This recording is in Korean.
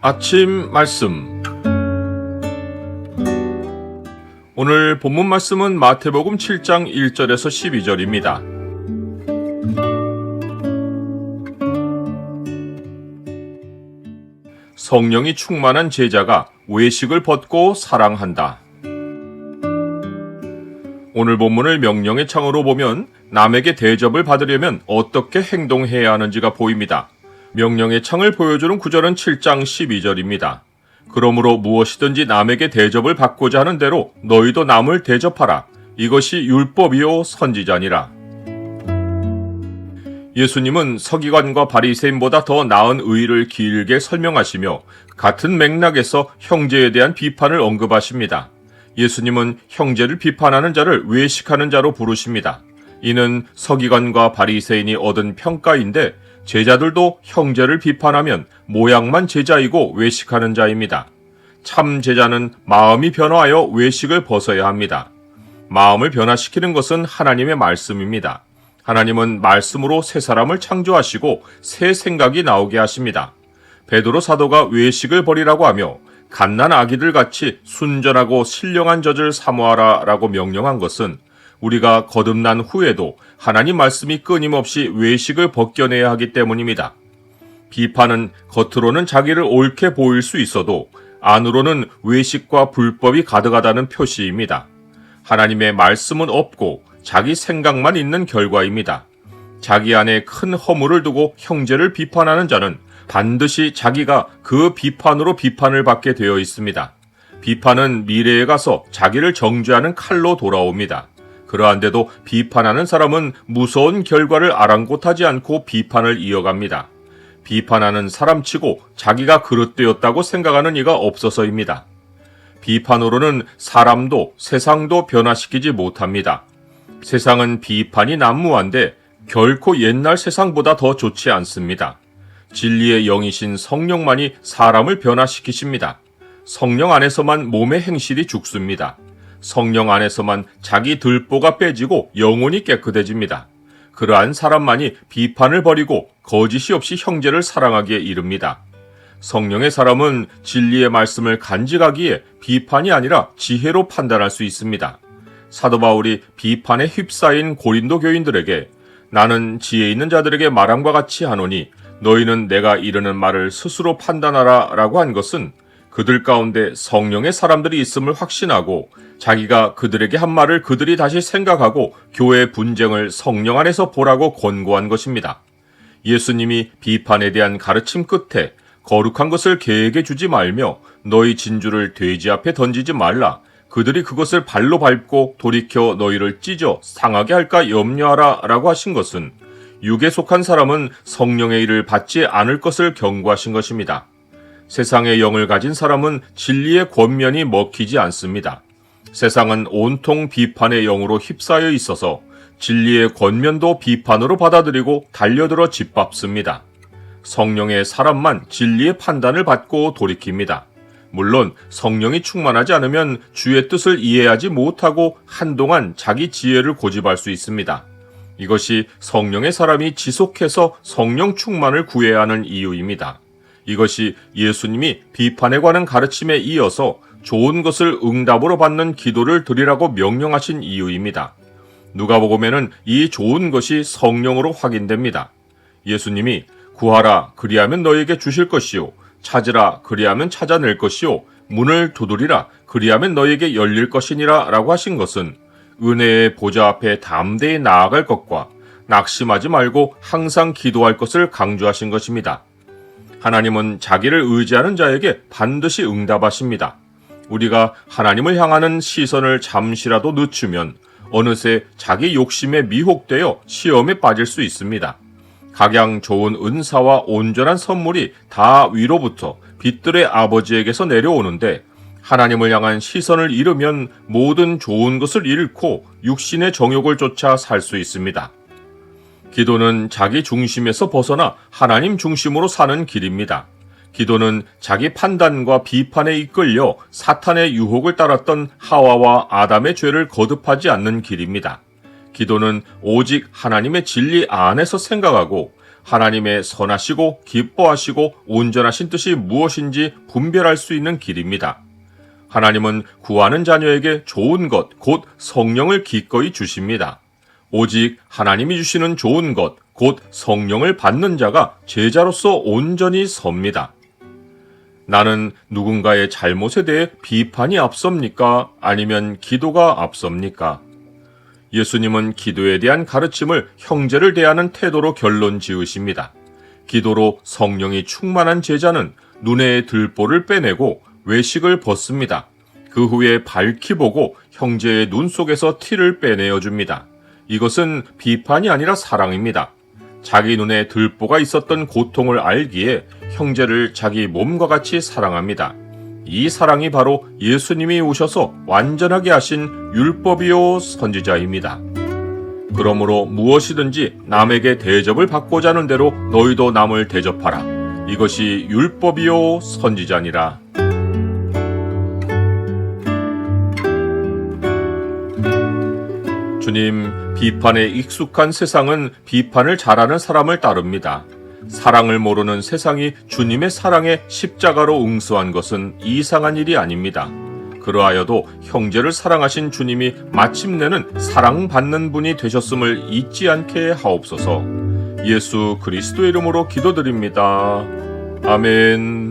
아침 말씀 오늘 본문 말씀은 마태복음 7장 1절에서 12절입니다. 성령이 충만한 제자가 외식을 벗고 사랑한다. 오늘 본문을 명령의 창으로 보면 남에게 대접을 받으려면 어떻게 행동해야 하는지가 보입니다. 명령의 창을 보여주는 구절은 7장 12절입니다. 그러므로 무엇이든지 남에게 대접을 받고자 하는 대로 너희도 남을 대접하라. 이것이 율법이요 선지자니라. 예수님은 서기관과 바리새인보다 더 나은 의를 길게 설명하시며 같은 맥락에서 형제에 대한 비판을 언급하십니다. 예수님은 형제를 비판하는 자를 외식하는 자로 부르십니다. 이는 서기관과 바리새인이 얻은 평가인데 제자들도 형제를 비판하면 모양만 제자이고 외식하는 자입니다. 참 제자는 마음이 변화하여 외식을 벗어야 합니다. 마음을 변화시키는 것은 하나님의 말씀입니다. 하나님은 말씀으로 새 사람을 창조하시고 새 생각이 나오게 하십니다. 베드로 사도가 외식을 버리라고 하며 갓난 아기들 같이 순전하고 신령한 젖을 사모하라 라고 명령한 것은 우리가 거듭난 후에도 하나님 말씀이 끊임없이 외식을 벗겨내야 하기 때문입니다. 비판은 겉으로는 자기를 옳게 보일 수 있어도 안으로는 외식과 불법이 가득하다는 표시입니다. 하나님의 말씀은 없고 자기 생각만 있는 결과입니다. 자기 안에 큰 허물을 두고 형제를 비판하는 자는 반드시 자기가 그 비판으로 비판을 받게 되어 있습니다. 비판은 미래에 가서 자기를 정죄하는 칼로 돌아옵니다. 그러한데도 비판하는 사람은 무서운 결과를 아랑곳하지 않고 비판을 이어갑니다. 비판하는 사람치고 자기가 그릇되었다고 생각하는 이가 없어서입니다. 비판으로는 사람도 세상도 변화시키지 못합니다. 세상은 비판이 난무한데 결코 옛날 세상보다 더 좋지 않습니다. 진리의 영이신 성령만이 사람을 변화시키십니다. 성령 안에서만 몸의 행실이 죽습니다. 성령 안에서만 자기 들보가 빼지고 영혼이 깨끗해집니다. 그러한 사람만이 비판을 버리고 거짓이 없이 형제를 사랑하기에 이릅니다. 성령의 사람은 진리의 말씀을 간직하기에 비판이 아니라 지혜로 판단할 수 있습니다. 사도 바울이 비판에 휩싸인 고린도 교인들에게 나는 지혜 있는 자들에게 말함과 같이 하노니 너희는 내가 이르는 말을 스스로 판단하라 라고 한 것은 그들 가운데 성령의 사람들이 있음을 확신하고 자기가 그들에게 한 말을 그들이 다시 생각하고 교회 분쟁을 성령 안에서 보라고 권고한 것입니다. 예수님이 비판에 대한 가르침 끝에 거룩한 것을 계획해 주지 말며 너희 진주를 돼지 앞에 던지지 말라. 그들이 그것을 발로 밟고 돌이켜 너희를 찢어 상하게 할까 염려하라 라고 하신 것은 육에 속한 사람은 성령의 일을 받지 않을 것을 경고하신 것입니다. 세상의 영을 가진 사람은 진리의 권면이 먹히지 않습니다. 세상은 온통 비판의 영으로 휩싸여 있어서 진리의 권면도 비판으로 받아들이고 달려들어 짓밟습니다. 성령의 사람만 진리의 판단을 받고 돌이킵니다. 물론 성령이 충만하지 않으면 주의 뜻을 이해하지 못하고 한동안 자기 지혜를 고집할 수 있습니다. 이것이 성령의 사람이 지속해서 성령 충만을 구해야 하는 이유입니다. 이것이 예수님이 비판에 관한 가르침에 이어서 좋은 것을 응답으로 받는 기도를 드리라고 명령하신 이유입니다. 누가복음에는 이 좋은 것이 성령으로 확인됩니다. 예수님이 구하라 그리하면 너에게 주실 것이요 찾으라 그리하면 찾아낼 것이요 문을 두드리라 그리하면 너에게 열릴 것이니라라고 하신 것은 은혜의 보좌 앞에 담대히 나아갈 것과 낙심하지 말고 항상 기도할 것을 강조하신 것입니다. 하나님은 자기를 의지하는 자에게 반드시 응답하십니다. 우리가 하나님을 향하는 시선을 잠시라도 늦추면 어느새 자기 욕심에 미혹되어 시험에 빠질 수 있습니다. 각양 좋은 은사와 온전한 선물이 다 위로부터 빛들의 아버지에게서 내려오는데 하나님을 향한 시선을 잃으면 모든 좋은 것을 잃고 육신의 정욕을 쫓아 살 수 있습니다. 기도는 자기 중심에서 벗어나 하나님 중심으로 사는 길입니다. 기도는 자기 판단과 비판에 이끌려 사탄의 유혹을 따랐던 하와와 아담의 죄를 거듭하지 않는 길입니다. 기도는 오직 하나님의 진리 안에서 생각하고 하나님의 선하시고 기뻐하시고 온전하신 뜻이 무엇인지 분별할 수 있는 길입니다. 하나님은 구하는 자녀에게 좋은 것, 곧 성령을 기꺼이 주십니다. 오직 하나님이 주시는 좋은 것, 곧 성령을 받는 자가 제자로서 온전히 섭니다. 나는 누군가의 잘못에 대해 비판이 앞섭니까? 아니면 기도가 앞섭니까? 예수님은 기도에 대한 가르침을 형제를 대하는 태도로 결론 지으십니다. 기도로 성령이 충만한 제자는 눈에 들보를 빼내고 외식을 벗습니다. 그 후에 밝히 보고 형제의 눈 속에서 티를 빼내어 줍니다. 이것은 비판이 아니라 사랑입니다. 자기 눈에 들보가 있었던 고통을 알기에 형제를 자기 몸과 같이 사랑합니다. 이 사랑이 바로 예수님이 오셔서 완전하게 하신 율법이요 선지자입니다. 그러므로 무엇이든지 남에게 대접을 받고자 하는 대로 너희도 남을 대접하라. 이것이 율법이요 선지자니라. 주님, 비판에 익숙한 세상은 비판을 잘하는 사람을 따릅니다. 사랑을 모르는 세상이 주님의 사랑에 십자가로 응수한 것은 이상한 일이 아닙니다. 그러하여도 형제를 사랑하신 주님이 마침내는 사랑받는 분이 되셨음을 잊지 않게 하옵소서. 예수 그리스도 이름으로 기도드립니다. 아멘.